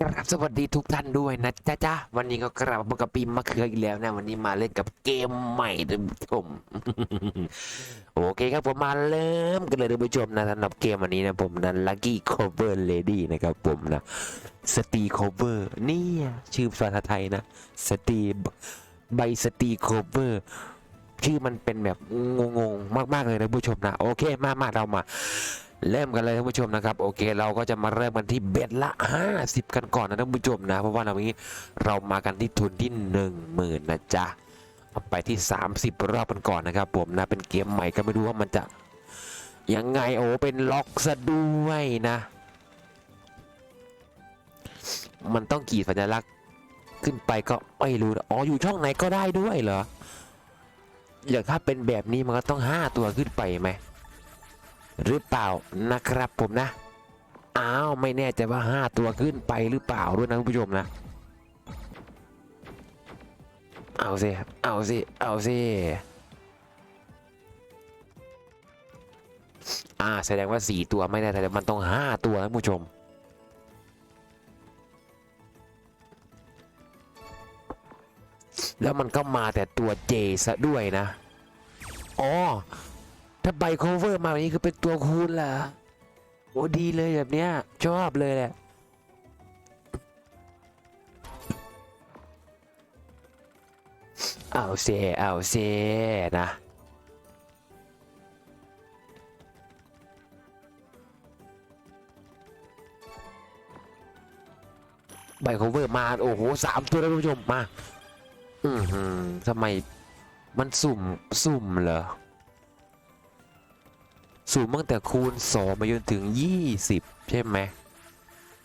ครับสวัสดีทุกท่านด้วยนะจ๊ะจ๊ะวันนี้ก็กลับมากับปีมะเขืออีกแล้วนะ วันนี้มาเล่นกับเกมใหม่ท่านผู้ชมโอเคครับผมมาเริ่มกันเลยท่านผู้ชมนะสำหรับเกมวันนี้นะผมนะ Lucky Cover Lady นะครับผมนะสตี cover นี่ชื่อภาษาไทยนะสตีใบสตี cover ชื่อมันเป็นแบบงงๆมากๆเลยนะผู้ชมนะ โอเคมามาเรามา เริ่มกันเลยท่านผู้ชมนะครับโอเค เราก็จะมาเริ่มกันที่เบ็ดละ 50 กันก่อนนะท่านผู้ชมนะ เพราะว่าเรานี้เรามากันที่ทุนที่ 1 0,000นะจ๊ะไปที่ 30 รอบกันก่อนนะครับ ผมนะเป็นเกมใหม่ก็ไม่รู้ว่ามันจะยังไงโอ้เป็นล็อกซะด้วยนะ มันต้องกี่สัญลักษณ์ขึ้นไปก็ไม่รู้อ๋ออยู่ช่องไหนก็ได้ด้วยเหรออย่างถ้าเป็นแบบนี้มันก็ต้อง 5 ตัวขึ้นไปไหม หรือเปล่านะครับผมนะ อ้าว ไม่แน่ใจว่า 5 ตัวขึ้นไปหรือเปล่าด้วยนะคุณผู้ชมนะ เอาสิเอาสิเอาสิอ่าแสดงว่า 4 ตัวไม่ได้แต่มันต้อง 5 ตัวนะคุณผู้ชมแล้วมันก็มาแต่ตัวเจซะด้วยนะ อ๋อ ถ้าใบ cover มาแบบนี้คือเป็นตัวคูณเหรอโอ้ดีเลยแบบเนี้ย ชอบเลยแหละเอาเซเอาเซนะใบ cover มา โอ้โหสามตัวแล้วคุณผู้ชมมา อือหือทำไม มันสุ่ม สุ่มเหรอ สูงตั้งแต่คูณ2มาจนถึง 20 ใช่ไหม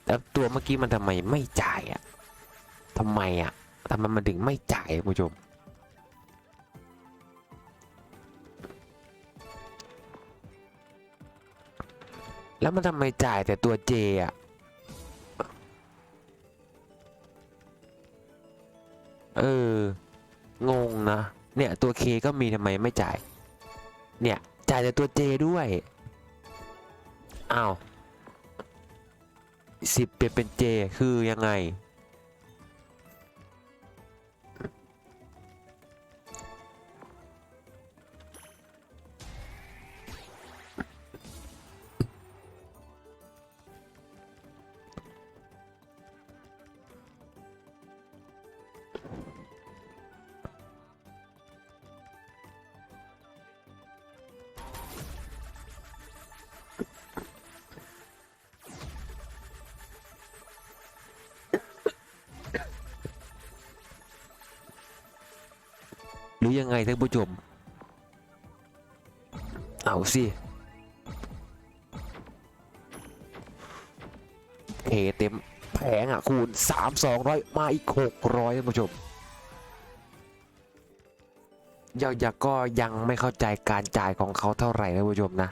แล้วตัวเมื่อกี้มันทำไมไม่จ่ายอะ่ะทำไมอะ่ะทำไมมันถึงไม่จ่ายคุณผู้ชมแล้วมันทำไมจ่ายแต่ตัวเจอะ เออ งงนะ เนี่ย ตัวเคก็มีทำไมไม่จ่าย เนี่ย จ่ายแต่ตัวเจด้วย อ้าวสิบเปลี่ยนเป็นเจคือยังไง หรือยังไงท่านผู้ชม เอาสิเทเต็มแผงอะ คูณ 3 200 มาอีก 600ท่านผู้ชมยาวยาก็ยังไม่เข้าใจการจ่ายของเขาเท่าไหร่ท่านผู้ชมนะ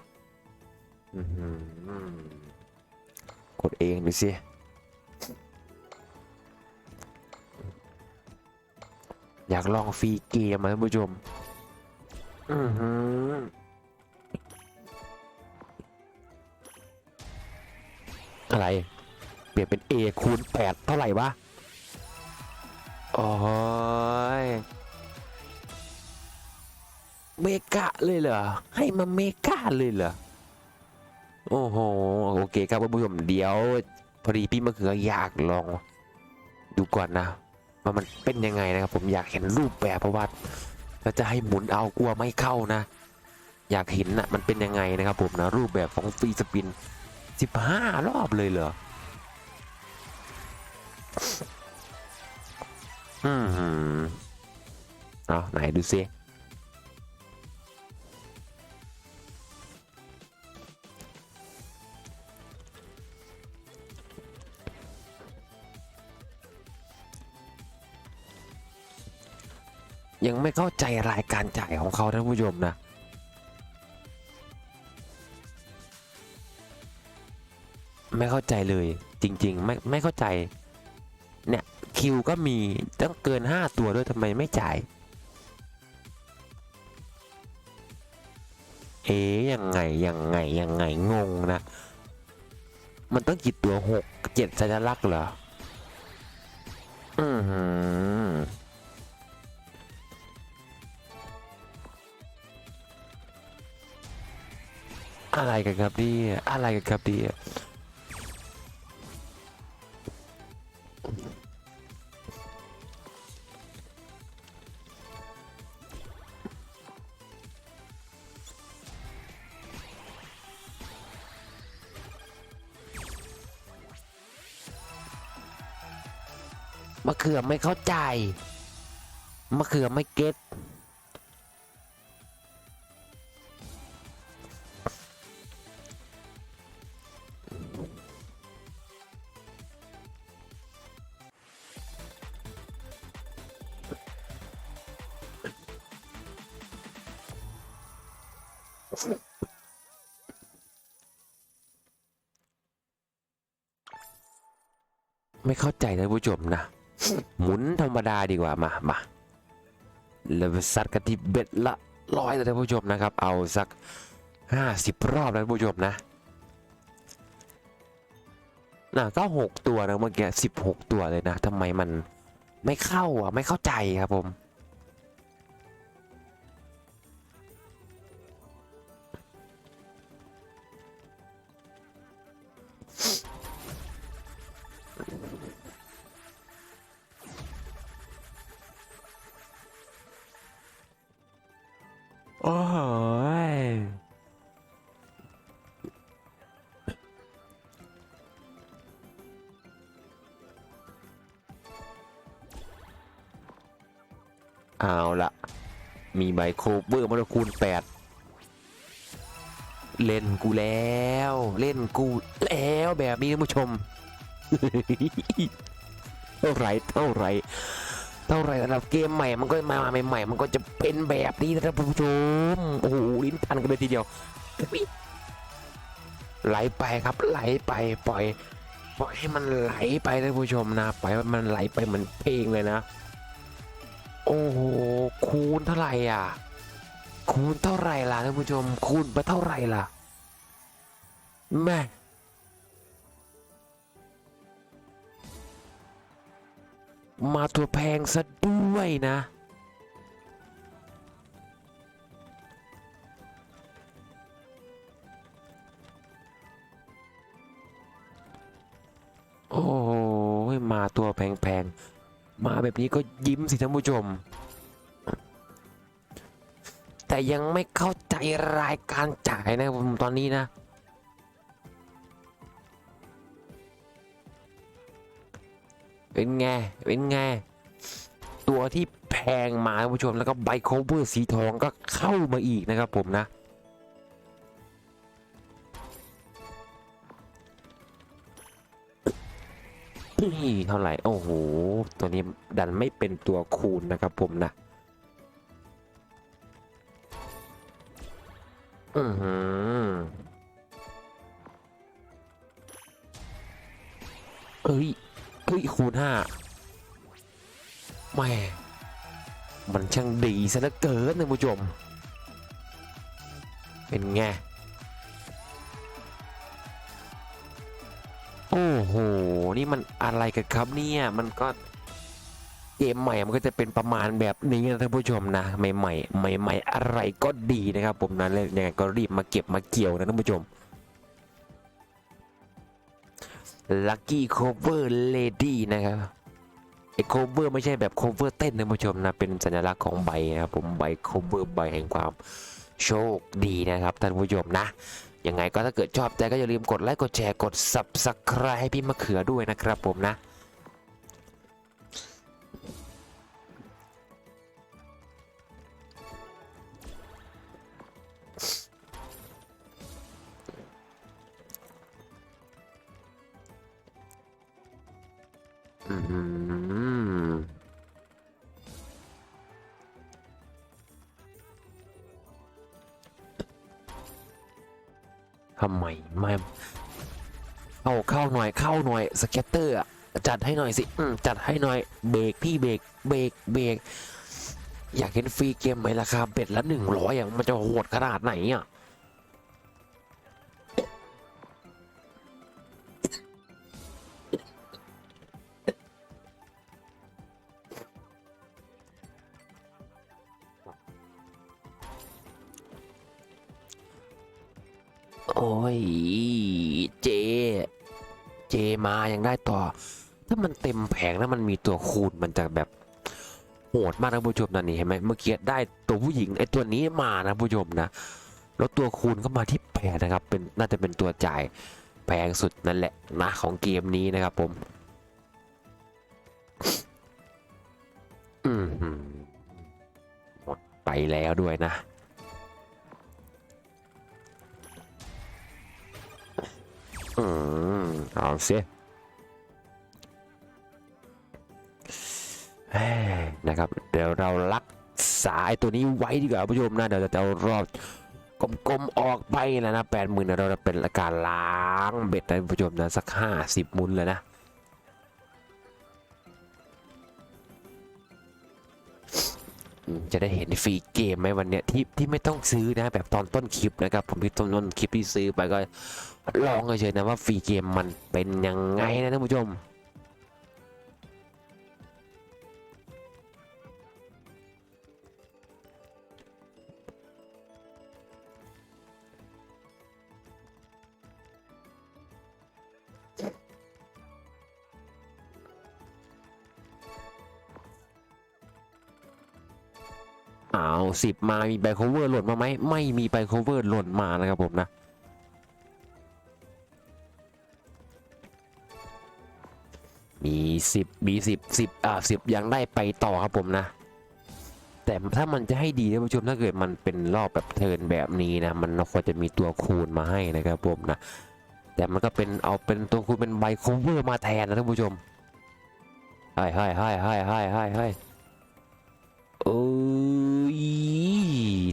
กดเองดูสิ อยากลองฟรีเกมมาท่านผู้ชม อือหืออะไร เปลี่ยนเป็น A คูณ 8 เท่าไหร่วะ โอ้ย เมกะเลยเหรอ ให้มาเมกะเลยเหรอ โอ้โห โอเคครับท่านผู้ชม เดี๋ยว พอดีพี่มะเขืออยากลอง ดูก่อนนะ ว่ามันเป็นยังไงนะครับผมอยากเห็นรูปแบบเพราะว่าถ้าจะให้หมุนเอากลัวไม่เข้านะ อยากเห็นนะมันเป็นยังไงนะครับผมนะรูปแบบของฟรีสปิน 15 รอบเลยเหรออืมเอาไหนดูซิ ยังไม่เข้าใจรายการจ่ายของเขาท่านผู้ชมนะ ไม่เข้าใจเลยจริงๆ ไม่ไม่เข้าใจ เนี่ย คิวก็มีต้องเกิน 5 ตัวด้วยทำไมไม่จ่าย เอ๊ยยังไง ยังไง ยังไง งงนะ มันต้องกี่ตัว6 7สัญลักษณ์เหรอ อือหือ อะไรกันครับพี่อะไรกันครับพี่มะเขือไม่เข้าใจมะเขือไม่เก็ต ไม่เข้าใจนะผู้ชมนะ หมุนธรรมดาดีกว่ามามาแล้วซัดกันที่เบ็ดละร้อยเลยนผู้ชมนะครับ เอาสักห้าสิบรอบนะผู้ชมนะน่ะก็หกตัวนะเมื่อกี้สิบหกตัวเลยนะทำไมมันไม่เข้าอะ ไม่เข้าใจครับผม เอาละมีใบโคเวอร์มาคูณแปดเล่นกูแล้ว เล่นกูแล้วแบบนี้ท่านผู้ชม เท่าไรเท่าไรเท่าไรสำหรับเกมใหม่มันก็มาใหม่ๆมันก็จะเป็นแบบนี้นะท่านผู้ชมโอ้โหลิ้นพันกันเลยทีเดียวไหลไปครับ ไหลไปปล่อยปล่อยให้มันไหลไปท่านผู้ชมนะปล่อยให้มันไหลไปเหมือนเพลงเลยนะ โอ้โหคูณเท่าไหร่อะ คูณเท่าไหร่ล่ะท่านผู้ชม คูณไปเท่าไหร่ล่ะแม่มาตัวแพงซะด้วยนะ โอ้ยมาตัวแพงๆ มาแบบนี้ก็ยิ้มสิท่านผู้ชม แต่ยังไม่เข้าใจรายการจ่ายนะผมตอนนี้นะ เป็นไง เป็นไง ตัวที่แพงมาท่านผู้ชมแล้วก็ใบโคเวอร์สีทองก็เข้ามาอีกนะครับผมนะ เท่าไหร่ โอ้โห ตัวนี้ดันไม่เป็นตัวคูณนะครับผมนะอือหือเอ้ยเอ้ยคูณห้าแม่มันช่างดีซะเหลือเกินท่านผู้ชม เป็นไง โอ้โห นี่มันอะไรกันครับเนี่ยมันก็เกมใหม่มันก็จะเป็นประมาณแบบนี้นะท่านผู้ชมนะใหม่ๆใหม่ๆอะไรก็ดีนะครับ ผมนั้นเลยยังไงก็รีบมาเก็บมาเกี่ยวนะท่านผู้ชม Lucky Cover Lady นะครับไอ้ cover ไม่ใช่แบบ cover เต้นนะท่านผู้ชมนะเป็นสัญลักษณ์ของใบนะครับผมใบ cover ใบแห่งความโชคดีนะครับท่านผู้ชมนะ ยังไงก็ถ้าเกิดชอบใจก็อย่าลืมกดไลค์กดแชร์กด subscribe ให้พี่มะเขือด้วยนะครับผมนะอืม ทำไมไม่เอาเข้าหน่อยเข้าหน่อยสเก็ตเตอร์จัดให้หน่อยสิจัดให้หน่อยเบรกพี่เบรกเบรกเบรกอยากเห็นฟรีเกมไหมราคาเบ็ดละหนึ่งร้อยอะมันจะโหดขนาดไหนอะ ยเจ เจมายังได้ต่อ ถ้ามันเต็มแผงแล้วมันมีตัวคูณมันจะแบบโหดมากนะผู้ชมนะนี่เห็นไหมเมื่อกี้ได้ตัวผู้หญิงไอ้ตัวนี้มานะผู้ชมนะ แล้วตัวคูณก็มาที่แปดนะครับ เป็นน่าจะเป็นตัวจ่ายแพงสุดนั่นแหละนะของเกมนี้นะครับผม อืมหมดไปแล้วด้วยนะ อืมเอาสิเฮ้ยนะครับเดี๋ยวเรารักษาไอ้ตัวนี้ไว้ดีกว่าผู้ชมนะเดี๋ยวจะเอารอบกลมๆออกไปนะนะแปดหมื่นเราจะเป็นการล้างเบ็ดนะผู้ชมนะสักห้าสิบมุนเลยนะ จะได้เห็นฟรีเกมไหมวันเนี้ยที่ที่ไม่ต้องซื้อนะแบบตอนต้นคลิปนะครับ ผมที่ต้นต้นคลิปที่ซื้อไปก็ลองเฉยๆนะว่าฟรีเกมมันเป็นยังไงนะท่านผู้ชม อ้าวสิบมามีใบ cover หล่นมาไหมไม่มีใบ cover หล่นมานะครับผมนะมีสิบมีสิบสิบอ่าสิบยังได้ไปต่อครับผมนะ แต่ถ้ามันจะให้ดีท่านผู้ชมถ้าเกิดมันเป็นรอบแบบเทินแบบนี้นะ มันควรจะมีตัวคูณมาให้นะครับผมนะ แต่มันก็เป็นเอาเป็นตัวคูณเป็นใบ cover มาแทนนะท่านผู้ชมให้ให้ให้ให้ให้ให้ให้โอ้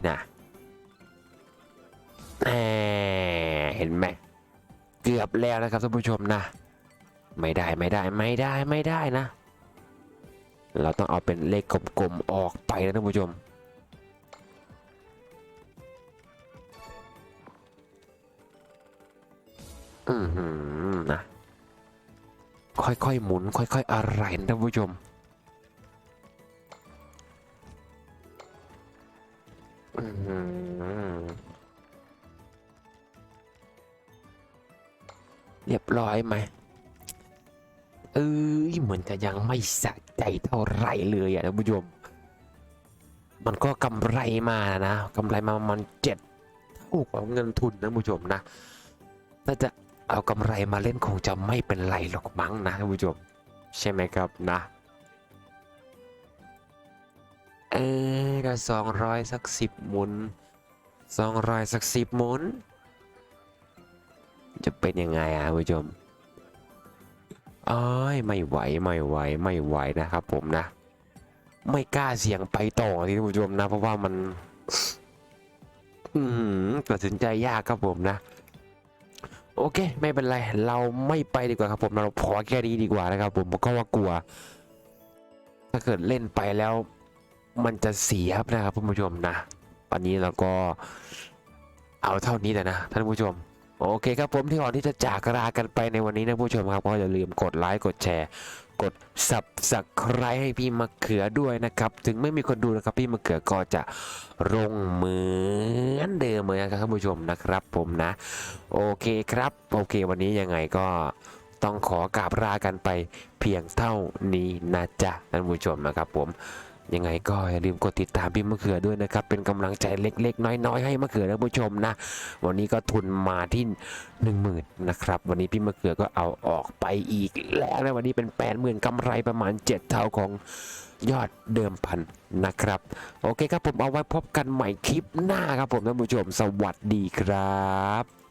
นะเห็นไหมเกือบแล้วนะครับท่านผู้ชมนะ ไม่ได้ไม่ได้ไม่ได้ไม่ได้นะ เราต้องเอาเป็นเลขกลมๆออกไปนะท่านผู้ชมอือหือนะค่อยๆหมุน ค่อยๆอะไรนะท่านผู้ชม อือหือเรียบร้อยไหม เอ้ยเหมือนจะยังไม่สะใจเท่าไหร่เลยอะท่านผู้ชม มันก็กำไรมานะกำไรมาประมันเจ็ดเท่าของเงินทุนนะท่านผู้ชมนะ ถ้าจะเอากำไรมาเล่นคงจะไม่เป็นไรหรอกมั้งนะท่านผู้ชม ใช่ไหมครับนะ เออถ้สองร้อยสักสิบหมุนสองร้อยสักสิบหมุน จะเป็นยังไงอะท่านผู้ชมอ้ยไม่ไหวไม่ไหวไม่ไหวนะครับผมนะ ไม่กล้าเสี่ยงไปต่อที่ผู้ชมนะ เพราะว่ามันตัดสินใจยากครับผมนะ โอเค ไม่เป็นไร เราไม่ไปดีกว่าครับผม เราพอแค่นี้ดีกว่านะครับผมผมก็ว่ากลัว ถ้าเกิดเล่นไปแล้ว มันจะเสียนะครับท่านผู้ชมนะวันนี้เราก็เอาเท่านี้แหละนะท่านผู้ชมโอเคครับผมที่ก่อนที่จะจากลากันไปในวันนี้นะผู้ชมครับก็อย่าลืมกดไลค์กดแชร์ กด subscribe ให้พี่มะเขือด้วยนะครับ ถึงไม่มีคนดูนะครับพี่มะเขือก็จะลงเหมือนเดิมเหมือนกันครับท่านผู้ชมนะครับ ผมนะ โอเคครับ โอเค วันนี้ยังไงก็ต้องขอกราบลากันไปเพียงเท่านี้นะจ๊ะท่านผู้ชมนะครับผม ยังไงก็อย่าลืมกดติดตามพี่มะเขือด้วยนะครับ เป็นกำลังใจเล็ก ๆ น้อย ๆ ให้มะเขือท่านผู้ชมนะ วันนี้ก็ทุนมาที่1 0,000นะครับ วันนี้พี่มะเขือก็เอาออกไปอีกแล้วนะวันนี้เป็น80,000กำไรประมาณ 7 เท่าของยอดเดิมพันนะครับ โอเคครับผมเอาไว้พบกันใหม่คลิปหน้าครับผมท่านผู้ชม สวัสดีครับ